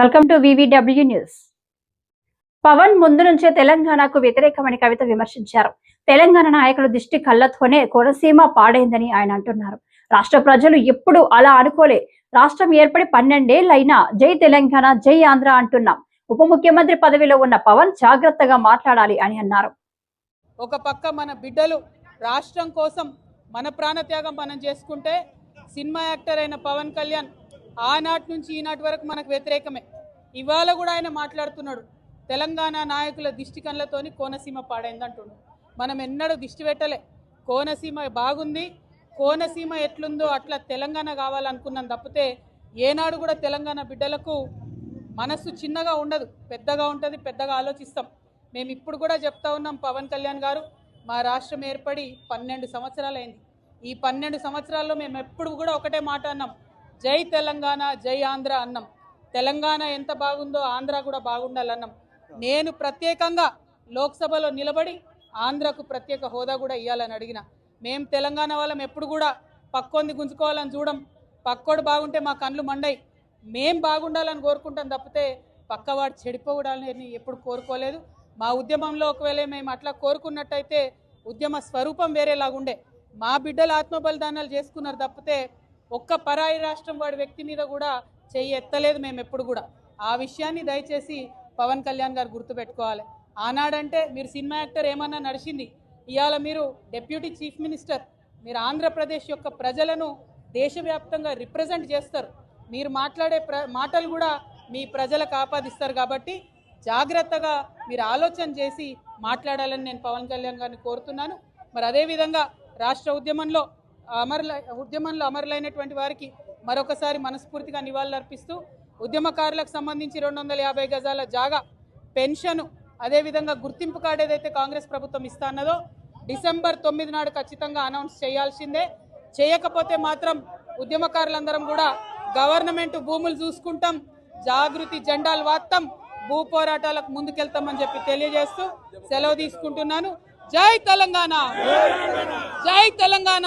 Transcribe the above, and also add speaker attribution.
Speaker 1: Welcome to VVW news Pawan ముందు నుంచే తెలంగాణకు వ్యతిరేకమని కవిత విమర్శించారు. తెలంగాణ నాయకుల దృష్టి కళ్ళతోనే కోనసీమ పాడైందని ఆయన అంటున్నారు. రాష్ట్ర ప్రజలు ఎప్పుడు అలా అనుకోలే. రాష్ట్రం ఏర్పడి పన్నెండేళ్ళైనా జై తెలంగాణ జై ఆంధ్ర అంటున్నాం. ఉప ముఖ్యమంత్రి పదవిలో ఉన్న పవన్ జాగ్రత్తగా మాట్లాడాలి అని అన్నారు.
Speaker 2: ఒక పక్క మన బిడ్డలు రాష్ట్రం కోసం మన ప్రాణత్యాగం మనం చేసుకుంటే సినిమా యాక్టర్ అయిన పవన్ కళ్యాణ్ ఆనాటి నుంచి ఈనాటి వరకు మనకు వ్యతిరేకమే. ఇవాళ కూడా ఆయన మాట్లాడుతున్నాడు. తెలంగాణ నాయకుల దిష్టి కళ్ళతోని కోనసీమ పాడైంది మనం ఎన్నడూ దిష్టి పెట్టలే. కోనసీమ బాగుంది. కోనసీమ ఎట్లుందో అట్లా తెలంగాణ కావాలనుకున్నాం తప్పితే ఏనాడు కూడా తెలంగాణ బిడ్డలకు మనస్సు చిన్నగా ఉండదు. పెద్దగా ఉంటుంది పెద్దగా ఆలోచిస్తాం. మేము ఇప్పుడు కూడా చెప్తా ఉన్నాం పవన్ కళ్యాణ్ గారు మా రాష్ట్రం ఏర్పడి పన్నెండు సంవత్సరాలైంది. ఈ పన్నెండు సంవత్సరాల్లో మేము ఎప్పుడు కూడా ఒకటే మాట అన్నాం. జై తెలంగాణ జై ఆంధ్ర అన్నం. తెలంగాణ ఎంత బాగుందో ఆంధ్ర కూడా బాగుండాలన్నాం. నేను ప్రత్యేకంగా లోక్సభలో నిలబడి ఆంధ్రకు ప్రత్యేక హోదా కూడా ఇవ్వాలని అడిగిన. మేము తెలంగాణ వాళ్ళం ఎప్పుడు కూడా పక్కోంది గుంజుకోవాలని చూడం. పక్కోడు బాగుంటే మా కళ్ళు మండయి మేం బాగుండాలని కోరుకుంటాం తప్పితే పక్కవాడు చెడిపోవడాలని ఎప్పుడు కోరుకోలేదు. మా ఉద్యమంలో ఒకవేళ మేము అట్లా కోరుకున్నట్టయితే ఉద్యమ స్వరూపం వేరేలాగుండే. మా బిడ్డలు ఆత్మబలిదానాలు చేసుకున్నారు తప్పితే ఒక్క పరాయి రాష్ట్రం వాడి వ్యక్తి మీద కూడా చెయ్యి ఎత్తలేదు మేము ఎప్పుడు కూడా. ఆ విషయాన్ని దయచేసి పవన్ కళ్యాణ్ గారు గుర్తుపెట్టుకోవాలి. ఆనాడంటే మీరు సినిమా యాక్టర్ ఏమన్నా నడిచింది. ఇవాళ మీరు డెప్యూటీ చీఫ్ మినిస్టర్ మీరు ఆంధ్రప్రదేశ్ యొక్క ప్రజలను దేశవ్యాప్తంగా రిప్రజెంట్ చేస్తారు. మీరు మాట్లాడే ప్ర మాటలు కూడా మీ ప్రజలకు ఆపాదిస్తారు కాబట్టి జాగ్రత్తగా మీరు ఆలోచన చేసి మాట్లాడాలని నేను పవన్ కళ్యాణ్ గారిని కోరుతున్నాను. మరి అదేవిధంగా రాష్ట్ర ఉద్యమంలో అమరుల ఉద్యమంలో అమరులైనటువంటి వారికి మరొకసారి మనస్ఫూర్తిగా నివాళులర్పిస్తూ ఉద్యమకారులకు సంబంధించి రెండు వందల యాభై గజాల జాగా పెన్షన్ అదేవిధంగా గుర్తింపు కార్డు ఏదైతే కాంగ్రెస్ ప్రభుత్వం ఇస్తా అన్నదో డిసెంబర్ తొమ్మిది నాడు ఖచ్చితంగా అనౌన్స్ చేయాల్సిందే. చేయకపోతే మాత్రం ఉద్యమకారులందరం కూడా గవర్నమెంట్ భూములు చూసుకుంటాం జాగృతి జెండాలు వాత్తం భూ పోరాటాలకు ముందుకెళ్తామని చెప్పి తెలియజేస్తూ సెలవు తీసుకుంటున్నాను. జై తెలంగాణ జై తెలంగాణ